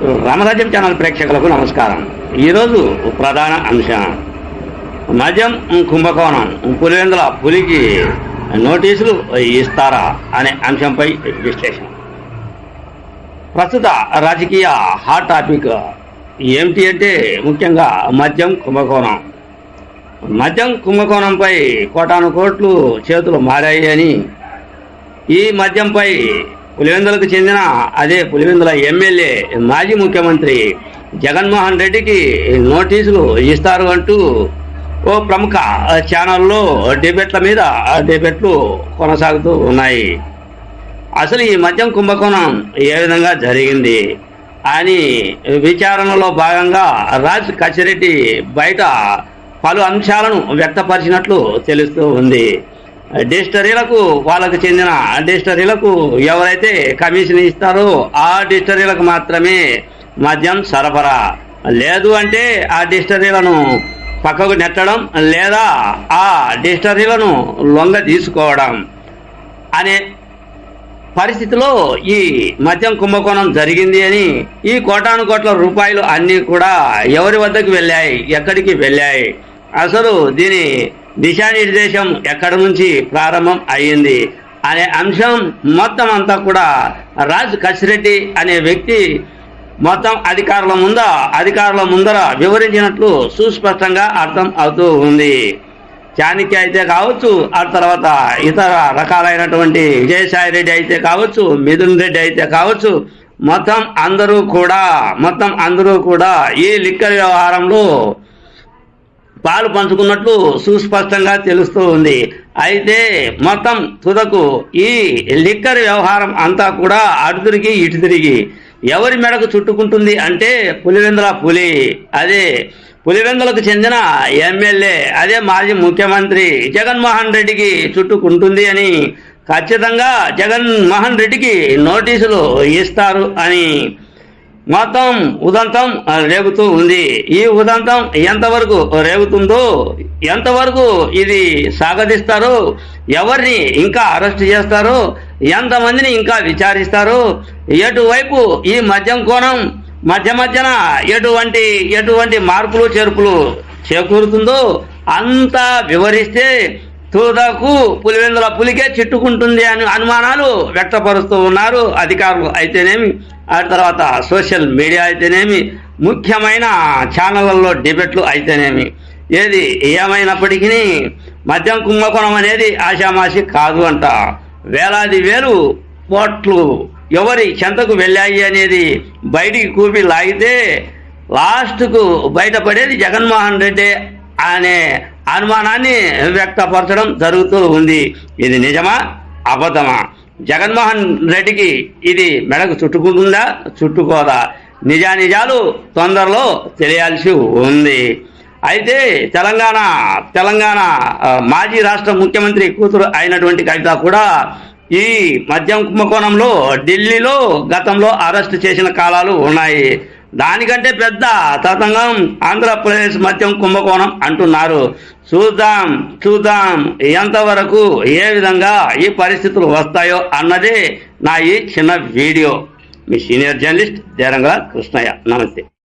రామరాజ్యం channel ప్రేక్షకులకు నమస్కారం. ఈరోజు ప్రధాన అంశం. మద్యం కుంభకోణం పులివెందుల పులికి నోటీసులు ఇస్తారా అనే అంశంపై విశ్లేషణ. ప్రస్తుత రాజకీయ హాట్ టాపిక్ ఏమిటి అంటే ముఖ్యంగా మద్యం కుంభకోణం. మద్యం కుంభకోణంపై కోటాను కోట్లు చేతులు మారాయి అని ఈ మద్యంపై పులివెందులకు చెందిన అదే పులివెందుల ఎమ్మెల్యే మాజీ ముఖ్యమంత్రి జగన్మోహన్ రెడ్డికి నోటీసులు ఇస్తారు అంటూ ఓ ప్రముఖ ఛానల్లో డిబేట్ల మీద డిబేట్లు కొనసాగుతూ ఉన్నాయి. అసలు ఈ మద్యం కుంభకోణం ఏ విధంగా జరిగింది? అని విచారణలో భాగంగా రాజ్ కచ్చిరెడ్డి బయట పలు అంశాలను వ్యక్తపరిచినట్లు తెలుస్తూ ఉంది. డిస్టరీలకు వాళ్ళకు చెందిన డిస్టరీలకు ఎవరైతే కమిషన్ ఇస్తారో ఆ డిస్టరీలకు మాత్రమే మద్యం సరఫరా. లేదు అంటే ఆ డిస్టరీలను పక్కకు నెట్టడం లేదా ఆ డిస్టరీలను లొంగ తీసుకోవడం అనే పరిస్థితిలో ఈ మద్యం కుంభకోణం జరిగింది అని ఈ కోటాను కోట్ల రూపాయలు అన్నీ కూడా ఎవరి వద్దకు వెళ్ళాయి? ఎక్కడికి వెళ్ళాయి? అసలు దీని దిశానిర్దేశం ఎక్కడి నుంచి ప్రారంభం అయ్యింది అనే అంశం మొత్తం అంతా కూడా రాజ్ కసిరెడ్డి అనే వ్యక్తి మొత్తం అధికారుల ముంద అధికారుల ముందర వివరించినట్లు సుస్పష్టంగా అర్థం అవుతూ ఉంది. చాణక్య అయితే కావచ్చు ఆ తర్వాత ఇతర రకాలైనటువంటి విజయసాయి రెడ్డి అయితే కావచ్చు మిథున్ రెడ్డి అయితే కావచ్చు మొత్తం అందరూ కూడా మొత్తం అందరూ కూడా ఈ లిక్కర్ వ్యవహారంలో పాలు పంచుకున్నట్లు సుస్పష్టంగా తెలుస్తూ ఉంది. అయితే మొత్తం తుదకు ఈ లిక్కర్ వ్యవహారం అంతా కూడా అటు తిరిగి ఇటు తిరిగి. ఎవరి మెడకు చుట్టుకుంటుంది అంటే పులివెందుల పులి. అదే పులివెందులకు చెందిన ఎమ్మెల్యే అదే మాజీ ముఖ్యమంత్రి జగన్మోహన్ రెడ్డికి చుట్టుకుంటుంది అని ఖచ్చితంగా జగన్మోహన్ రెడ్డికి నోటీసులు ఇస్తారు అని మొత్తం ఉదంతం రేగుతూ ఉంది. ఈ ఉదంతం ఎంతవరకు రేగుతుందో ఎంతవరకు ఇది సాగదిస్తారో ఎవరిని ఇంకా అరెస్ట్ చేస్తారో ఎంతమందిని ఇంకా విచారిస్తారో ఎటువైపు ఈ మద్యం కోణం మధ్య మధ్యన ఎటువంటి ఎటువంటి మార్పులు చేర్పులు చేకూరుతుందో అంతా వివరిస్తే తుదకు పులివెందుల పులికే చిట్టుకుంటుంది అని అనుమానాలు వ్యక్తపరుస్తూ ఉన్నారు అధికారులు అయితేనేమి ఆ తర్వాత సోషల్ మీడియా అయితేనేమి ముఖ్యమైన ఛానళ్ళల్లో డిబేట్లు అయితేనేమి. ఏది ఏమైనప్పటికీ మద్యం కుంభకోణం అనేది ఆషామాషి కాదు అంట. వేలాది వేలు కోట్లు ఎవరి చెంతకు వెళ్ళాయి అనేది బయటికి కూపి లాగితే లాస్ట్కు బయటపడేది జగన్మోహన్ రెడ్డి అనే అనుమానాన్ని వ్యక్తపరచడం జరుగుతూ ఉంది. ఇది నిజమా? అబద్ధమా? జగన్మోహన్ రెడ్డికి ఇది మెడకు చుట్టుకుంటుందా చుట్టుకోదా? నిజానిజాలు తొందరలో తెలియాల్సి ఉంది. అయితే తెలంగాణ తెలంగాణ మాజీ రాష్ట్ర ముఖ్యమంత్రి కూతురు అయినటువంటి కవిత కూడా ఈ మద్యం కుంభకోణంలో ఢిల్లీలో గతంలో అరెస్ట్ చేసిన కాలాలు ఉన్నాయి. దానికంటే పెద్ద తతంగం ఆంధ్రప్రదేశ్ మద్యం కుంభకోణం అంటున్నారు. చూద్దాం చూద్దాం ఎంతవరకు ఏ విధంగా ఈ పరిస్థితులు వస్తాయో అన్నదే నా ఈ చిన్న వీడియో. మీ సీనియర్ జర్నలిస్ట్ దేరంగల కృష్ణయ్య. నమస్తే.